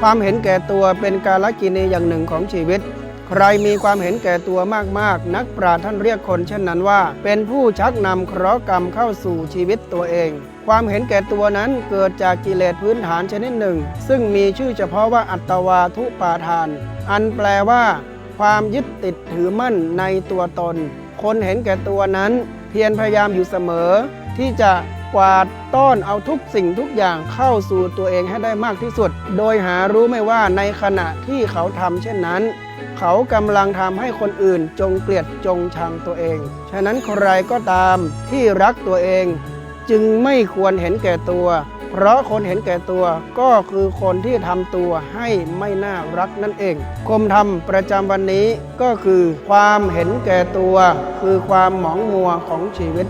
ความเห็นแก่ตัวเป็นกาลกินีอย่างหนึ่งของชีวิต ใครมีความเห็นแก่ตัวมากๆ นักปราชญ์ท่านเรียกคนเช่นนั้นว่า เป็นผู้ชักนำเคราะห์กรรมเข้าสู่ชีวิตตัวเอง ความเห็นแก่ตัวนั้นเกิดจากกิเลสพื้นฐานชนิดหนึ่ง ซึ่งมีชื่อเฉพาะว่าอัตวาทุปาทาน อันแปลว่า ความยึดติดถือมั่นในตัวตน คนเห็นแก่ตัวนั้น เพียรพยายามอยู่เสมอ ที่จะ กวาดต้อนเอาทุกสิ่งทุกอย่างเข้าสู่ตัวเองให้ได้มากที่สุด โดยหารู้ไม่ว่าในขณะที่เขาทำเช่นนั้น เขากำลังทำให้คนอื่นจงเกลียดจงชังตัวเอง ฉะนั้นใครก็ตามที่รักตัวเอง จึงไม่ควรเห็นแก่ตัว เพราะคนเห็นแก่ตัวก็คือคนที่ทำตัวให้ไม่น่ารักนั่นเอง คมธรรมประจำวันนี้ก็คือ ความเห็นแก่ตัว คือความหมองมัวของชีวิต